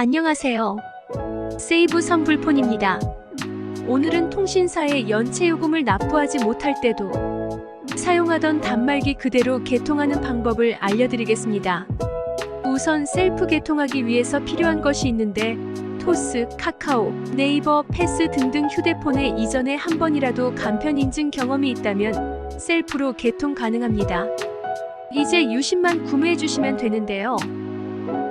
안녕하세요. 세이브 선불폰입니다. 오늘은 통신사에 연체 요금을 납부하지 못할 때도 사용하던 단말기 그대로 개통하는 방법을 알려드리겠습니다. 우선 셀프 개통하기 위해서 필요한 것이 있는데 토스, 카카오, 네이버, 패스 등등 휴대폰에 이전에 한 번이라도 간편 인증 경험이 있다면 셀프로 개통 가능합니다. 이제 유심만 구매해 주시면 되는데요.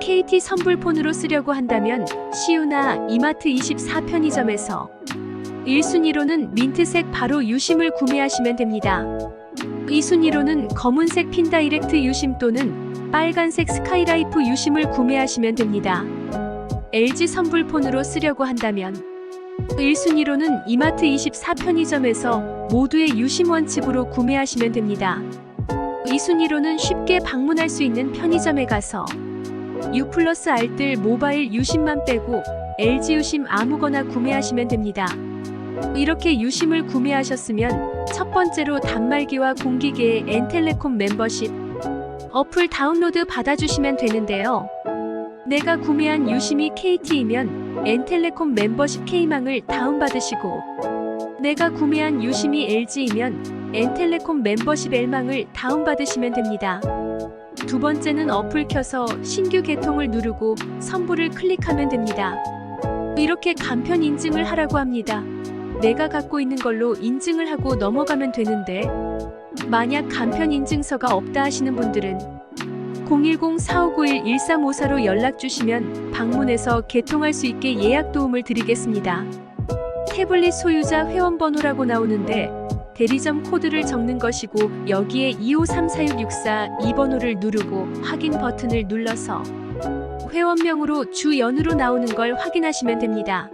KT 선불폰으로 쓰려고 한다면 시우나 이마트 24 편의점에서 1순위로는 민트색 바로 유심을 구매하시면 됩니다. 2순위로는 검은색 핀다이렉트 유심 또는 빨간색 스카이라이프 유심을 구매하시면 됩니다. LG 선불폰으로 쓰려고 한다면 1순위로는 이마트 24 편의점에서 모두의 유심 원칩으로 구매하시면 됩니다. 2순위로는 쉽게 방문할 수 있는 편의점에 가서 U 플러스 알뜰 모바일 유심만 빼고 LG 유심 아무거나 구매하시면 됩니다. 이렇게 유심을 구매하셨으면 첫 번째로 단말기와 공기계의 엔텔레콤 멤버십 어플 다운로드 받아주시면 되는데요. 내가 구매한 유심이 KT이면 엔텔레콤 멤버십 K망을 다운받으시고 내가 구매한 유심이 LG이면 엔텔레콤 멤버십 L망을 다운받으시면 됩니다. 두 번째는 어플 켜서 신규 개통을 누르고 선불을 클릭하면 됩니다. 이렇게 간편 인증을 하라고 합니다. 내가 갖고 있는 걸로 인증을 하고 넘어가면 되는데 만약 간편 인증서가 없다 하시는 분들은 010-4591-1354로 연락 주시면 방문해서 개통할 수 있게 예약 도움을 드리겠습니다. 태블릿 소유자 회원번호라고 나오는데 대리점 코드를 적는 것이고 여기에 253464 2번호를 누르고 확인 버튼을 눌러서 회원명으로 주 연으로 나오는 걸 확인하시면 됩니다.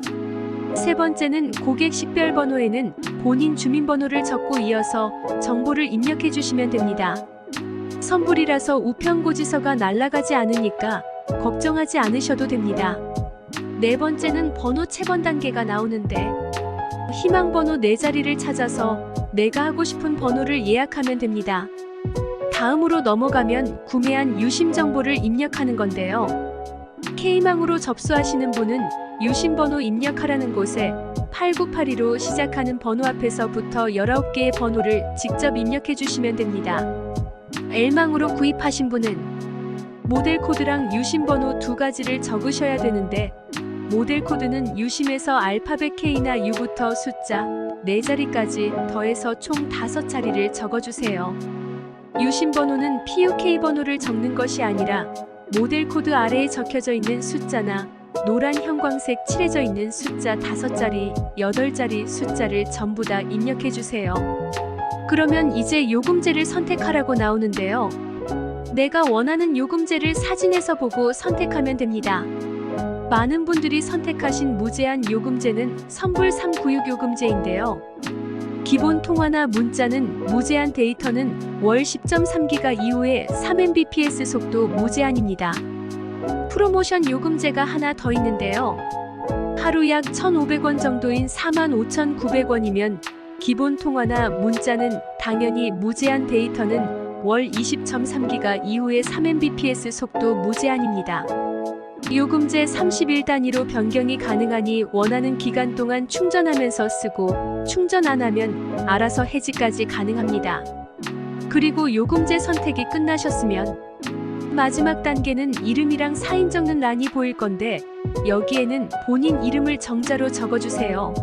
세 번째는 고객 식별 번호에는 본인 주민번호를 적고 이어서 정보를 입력해 주시면 됩니다. 선불이라서 우편고지서가 날아가지 않으니까 걱정하지 않으셔도 됩니다. 네 번째는 번호 채번 단계가 나오는데 희망 번호 네 자리를 찾아서 내가 하고 싶은 번호를 예약하면 됩니다. 다음으로 넘어가면 구매한 유심 정보를 입력하는 건데요. K망으로 접수하시는 분은 유심 번호 입력하라는 곳에 8982로 시작하는 번호 앞에서부터 19개의 번호를 직접 입력해 주시면 됩니다. L망으로 구입하신 분은 모델 코드랑 유심 번호 두 가지를 적으셔야 되는데 모델 코드는 유심에서 알파벳 K나 U부터 숫자 4자리까지 더해서 총 5자리를 적어주세요. 유심 번호는 PUK 번호를 적는 것이 아니라 모델 코드 아래에 적혀져 있는 숫자나 노란 형광색 칠해져 있는 숫자 5자리, 8자리 숫자를 전부 다 입력해 주세요. 그러면 이제 요금제를 선택하라고 나오는데요. 내가 원하는 요금제를 사진에서 보고 선택하면 됩니다. 많은 분들이 선택하신 무제한 요금제는 선불 396 요금제인데요. 기본 통화나 문자는 무제한 데이터는 월 10.3기가 이후에 3mbps 속도 무제한입니다. 프로모션 요금제가 하나 더 있는데요. 하루 약 1,500원 정도인 45,900원이면 기본 통화나 문자는 당연히 무제한 데이터는 월 20.3기가 이후에 3mbps 속도 무제한입니다. 요금제 30일 단위로 변경이 가능하니 원하는 기간 동안 충전하면서 쓰고 충전 안 하면 알아서 해지까지 가능합니다. 그리고 요금제 선택이 끝나셨으면 마지막 단계는 이름이랑 사인 적는 란이 보일 건데 여기에는 본인 이름을 정자로 적어주세요.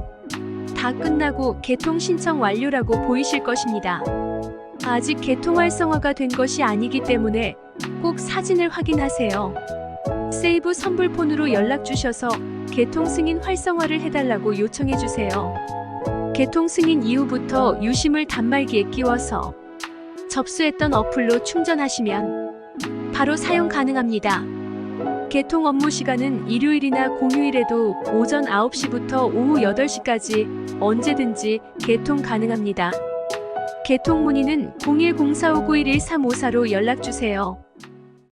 다 끝나고 개통 신청 완료라고 보이실 것입니다. 아직 개통 활성화가 된 것이 아니기 때문에 꼭 사진을 확인하세요. 세이브 선불폰으로 연락 주셔서 개통 승인 활성화를 해달라고 요청해 주세요. 개통 승인 이후부터 유심을 단말기에 끼워서 접수했던 어플로 충전하시면 바로 사용 가능합니다. 개통 업무 시간은 일요일이나 공휴일에도 오전 9시부터 오후 8시까지 언제든지 개통 가능합니다. 개통 문의는 010459111354로 연락 주세요.